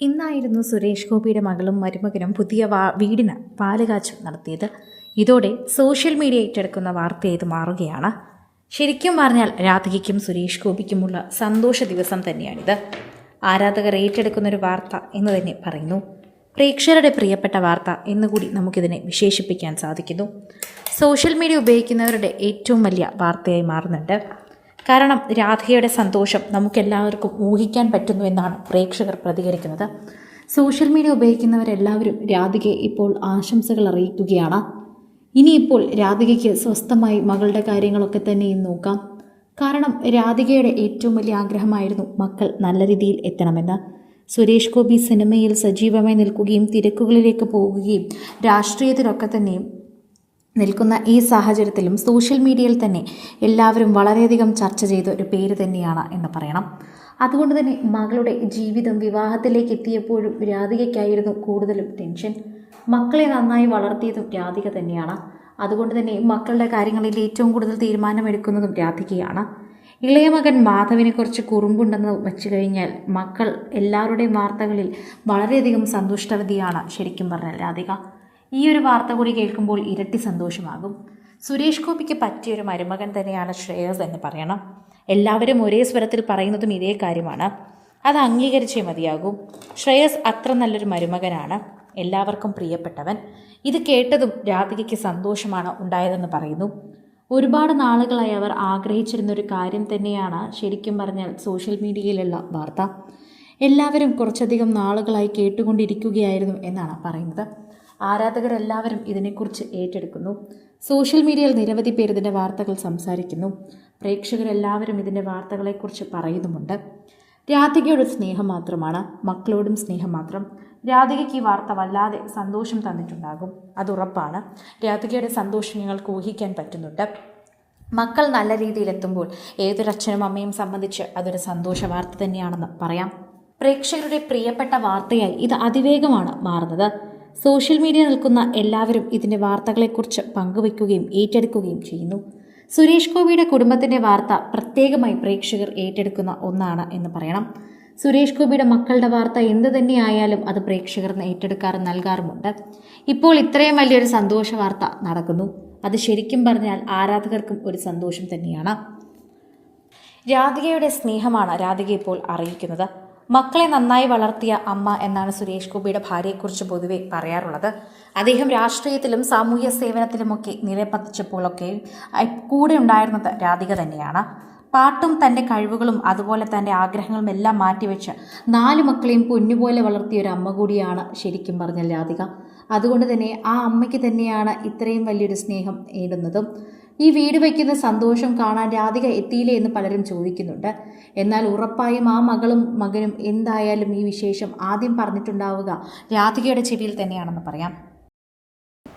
ഇന്നായിരുന്നു സുരേഷ് ഗോപിയുടെ മകളും മരുമകനും പുതിയ വാ വീടിന് പാലുകാച്ചു നടത്തിയത്. ഇതോടെ സോഷ്യൽ മീഡിയ ഏറ്റെടുക്കുന്ന വാർത്തയായത് മാറുകയാണ്? ശരിക്കും പറഞ്ഞാൽ രാധികയ്ക്കും സുരേഷ് ഗോപിക്കുമുള്ള സന്തോഷ ദിവസം തന്നെയാണിത്. ആരാധകർ ഏറ്റെടുക്കുന്നൊരു വാർത്ത എന്ന് തന്നെ പറയുന്നു. പ്രേക്ഷകരുടെ പ്രിയപ്പെട്ട വാർത്ത എന്നുകൂടി നമുക്കിതിനെ വിശേഷിപ്പിക്കാൻ സാധിക്കുന്നു. സോഷ്യൽ മീഡിയ ഉപയോഗിക്കുന്നവരുടെ ഏറ്റവും വലിയ വാർത്തയായി മാറുന്നുണ്ട്. കാരണം രാധയുടെ സന്തോഷം നമുക്കെല്ലാവർക്കും ഊഹിക്കാൻ പറ്റുന്നു എന്നാണ് പ്രേക്ഷകർ പ്രതികരിക്കുന്നത്. സോഷ്യൽ മീഡിയ ഉപയോഗിക്കുന്നവരെല്ലാവരും രാധികയെ ഇപ്പോൾ ആശംസകൾ അറിയിക്കുകയാണ്. ഇനിയിപ്പോൾ രാധികയ്ക്ക് സ്വസ്ഥമായി മകളുടെ കാര്യങ്ങളൊക്കെ തന്നെയും നോക്കാം. കാരണം രാധികയുടെ ഏറ്റവും വലിയ ആഗ്രഹമായിരുന്നു മക്കൾ നല്ല രീതിയിൽ എത്തണമെന്ന്. സുരേഷ് ഗോപി സിനിമയിൽ സജീവമായി നിൽക്കുകയും തിരക്കുകളിലേക്ക് പോവുകയും രാഷ്ട്രീയത്തിലൊക്കെ തന്നെയും നിൽക്കുന്ന ഈ സാഹചര്യത്തിലും സോഷ്യൽ മീഡിയയിൽ തന്നെ എല്ലാവരും വളരെയധികം ചർച്ച ചെയ്ത ഒരു പേര് തന്നെയാണ് എന്ന് പറയണം. അതുകൊണ്ട് തന്നെ മകളുടെ ജീവിതം വിവാഹത്തിലേക്ക് എത്തിയപ്പോഴും രാധികയ്ക്കായിരുന്നു കൂടുതലും ടെൻഷൻ. മക്കളെ നന്നായി വളർത്തിയതും രാധിക തന്നെയാണ്. അതുകൊണ്ട് തന്നെ മക്കളുടെ കാര്യങ്ങളിൽ ഏറ്റവും കൂടുതൽ തീരുമാനമെടുക്കുന്നതും രാധികയാണ്. ഇളയ മകൻ മാധവിനെ കുറച്ച് കുറുമ്പുണ്ടെന്ന് വെച്ചു കഴിഞ്ഞാൽ മക്കൾ എല്ലാവരുടെയും വാർത്തകളിൽ വളരെയധികം സന്തുഷ്ടവതിയാണ് ശരിക്കും പറഞ്ഞാൽ രാധിക. ഈ ഒരു വാർത്ത കൂടി കേൾക്കുമ്പോൾ ഇരട്ടി സന്തോഷമാകും. സുരേഷ് ഗോപിക്ക് പറ്റിയ ഒരു മരുമകൻ തന്നെയാണ് ശ്രേയസ് എന്ന് പറയണം. എല്ലാവരും ഒരേ സ്വരത്തിൽ പറയുന്നതും ഇതേ കാര്യമാണ്. അത് അംഗീകരിച്ചേ മതിയാകും. ശ്രേയസ് അത്ര നല്ലൊരു മരുമകനാണ്. എല്ലാവർക്കും പ്രിയപ്പെട്ടവൻ. ഇത് കേട്ടതും രാധികയ്ക്ക് സന്തോഷമാണ് ഉണ്ടായതെന്ന് പറയുന്നു. ഒരുപാട് നാളുകളായി അവർ ആഗ്രഹിച്ചിരുന്ന ഒരു കാര്യം തന്നെയാണ് ശരിക്കും പറഞ്ഞാൽ സോഷ്യൽ മീഡിയയിലുള്ള വാർത്ത. എല്ലാവരും കുറച്ചധികം നാളുകളായി കേട്ടുകൊണ്ടിരിക്കുകയായിരുന്നു എന്നാണ് പറയുന്നത്. ആരാധകരെല്ലാവരും ഇതിനെക്കുറിച്ച് ഏറ്റെടുക്കുന്നു. സോഷ്യൽ മീഡിയയിൽ നിരവധി പേർ ഇതിന്റെ വാർത്തകൾ സംസാരിക്കുന്നു. പ്രേക്ഷകരെല്ലാവരും ഇതിന്റെ വാർത്തകളെക്കുറിച്ച് പറയുന്നുമുണ്ട്. രാധികയുടെ സ്നേഹം മാത്രമാണ് മക്കളോടും സ്നേഹം മാത്രം. രാധികയ്ക്ക് ഈ വാർത്ത വല്ലാതെ സന്തോഷം തന്നിട്ടുണ്ടാകും. അത് ഉറപ്പാണ്. രാധികയുടെ സന്തോഷം ഞങ്ങൾക്ക് ഊഹിക്കാൻ പറ്റുന്നുണ്ട്. മക്കൾ നല്ല രീതിയിലെത്തുമ്പോൾ ഏതൊരച്ഛനും അമ്മയും സംബന്ധിച്ച് അതൊരു സന്തോഷ വാർത്ത തന്നെയാണെന്ന് പറയാം. പ്രേക്ഷകരുടെ പ്രിയപ്പെട്ട വാർത്തയായി ഇത് അതിവേഗമാണ് മാറുന്നത്. സോഷ്യൽ മീഡിയ നിൽക്കുന്ന എല്ലാവരും ഇതിന്റെ വാർത്തകളെക്കുറിച്ച് പങ്കുവയ്ക്കുകയും ഏറ്റെടുക്കുകയും ചെയ്യുന്നു. സുരേഷ് ഗോപിയുടെ കുടുംബത്തിന്റെ വാർത്ത പ്രത്യേകമായി പ്രേക്ഷകർ ഏറ്റെടുക്കുന്ന ഒന്നാണ് എന്ന് പറയണം. സുരേഷ് ഗോപിയുടെ മക്കളുടെ വാർത്ത എന്ത് തന്നെയായാലും അത് പ്രേക്ഷകർ ഏറ്റെടുക്കാറ് നൽകാറുമുണ്ട്. ഇപ്പോൾ ഇത്രയും വലിയൊരു സന്തോഷ വാർത്ത നടക്കുന്നു. അത് ശരിക്കും പറഞ്ഞാൽ ആരാധകർക്കും ഒരു സന്തോഷം തന്നെയാണ്. രാധികയുടെ സ്നേഹമാണ് രാധിക ഇപ്പോൾ അറിയിക്കുന്നത്. മക്കളെ നന്നായി വളർത്തിയ അമ്മ എന്നാണ് സുരേഷ് ഗോപിയുടെ ഭാര്യയെക്കുറിച്ച് പൊതുവെ പറയാറുള്ളത്. അദ്ദേഹം രാഷ്ട്രീയത്തിലും സാമൂഹ്യ സേവനത്തിലുമൊക്കെ നിലപതിച്ചപ്പോഴൊക്കെ കൂടെ ഉണ്ടായിരുന്നത് രാധിക തന്നെയാണ്. പാട്ടും തന്റെ കഴിവുകളും അതുപോലെ തന്റെ ആഗ്രഹങ്ങളും എല്ലാം മാറ്റിവെച്ച് നാല് മക്കളെയും പൊന്നുപോലെ വളർത്തിയ ഒരു അമ്മ കൂടിയാണ് ശരിക്കും പറഞ്ഞ രാധിക. അതുകൊണ്ട് തന്നെ ആ അമ്മയ്ക്ക് തന്നെയാണ് ഇത്രയും വലിയൊരു സ്നേഹം നേടുന്നതും. ഈ വീട് വയ്ക്കുന്ന സന്തോഷം കാണാൻ രാധിക എത്തിയില്ലേ എന്ന് പലരും ചോദിക്കുന്നുണ്ട്. എന്നാൽ ഉറപ്പായും ആ മകളും മകനും എന്തായാലും ഈ വിശേഷം ആദ്യം പറഞ്ഞിട്ടുണ്ടാവുക രാധികയുടെ ചെവിയിൽ തന്നെയാണെന്ന് പറയാം.